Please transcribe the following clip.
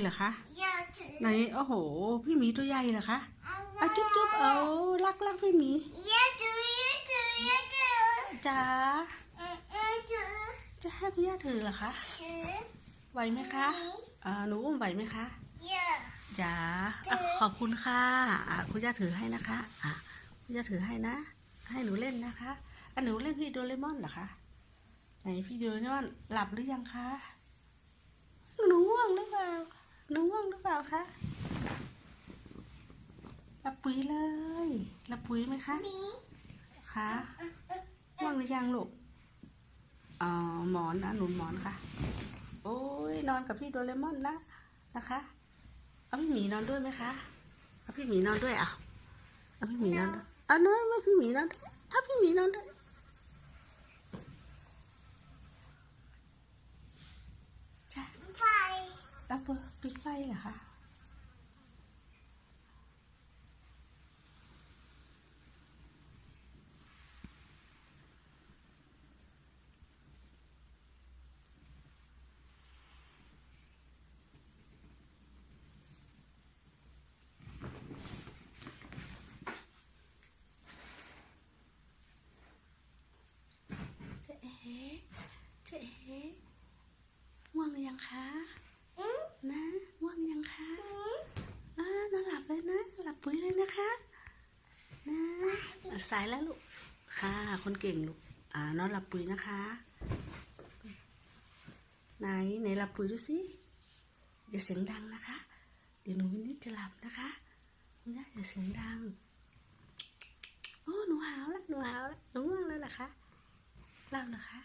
เหรอคะอยากถือไหนโอ้โห พี่หมีตัวใหญ่เหรอคะอะจุ๊บจุ๊บเอารักรักพี่หมีอยากถืออยากถืออยากถือจ๋าเอ๊ะเอ๊ะถือจะให้คุณย่าถือเหรอคะถือไหวไหมคะอ่าหนูอุ้มไหวไหมคะอยากจ๋าอะขอบคุณค่ะอะคุณย่าถือให้นะคะอะคุณย่าถือให้นะ ให้หนูเล่นนะคะอะหนูเล่นพี่โดเรมอนเหรอคะไหนพี่โดเรมอนหลับหรือยังคะหนูง่วงหรือเปล่าหนูง่วงหรือเปล่าคะหลับปุ๋ยเลยหลับปุ๋ยไหมคะมีคะง่วงหรือยังลูกอ๋อหมอนนะหนุนหมอนค่ะ โอ้ยนอนกับพี่โดเรมอนนะนะคะเอาพี่หมีนอนด้วยไหมคะเอาพี่หมีนอนด้วยอะเอาพี่หมีนอนด้วยเอานอนไม่พี่หมีนอนด้วยเอาพี่หมีนอนด้วยจ้ะ ไฟ แล้วเปิด ปิดไรอคะเจ๊เอ๋เจ๊เอ๋ง่วงหรือยังคะ นะง่วงยังคะอ่านอนหลับเลยนะ หลับปุ๋ยเลยนะคะ นะสายแล้วลูก ค่ะ คนเก่งลูก อ่านอนหลับปุ๋ยนะคะ ไหนไหนหลับปุ๋ยดูสิอย่าเสียงดังนะคะ เดี๋ยวหนูวินิจจะหลับนะคะคุณย่าอย่าเสียงดัง โอ้ หนูหาวแล้วหนูหาวแล้วหนูง่วงแล้วเหรอคะเล่าเหรอคะ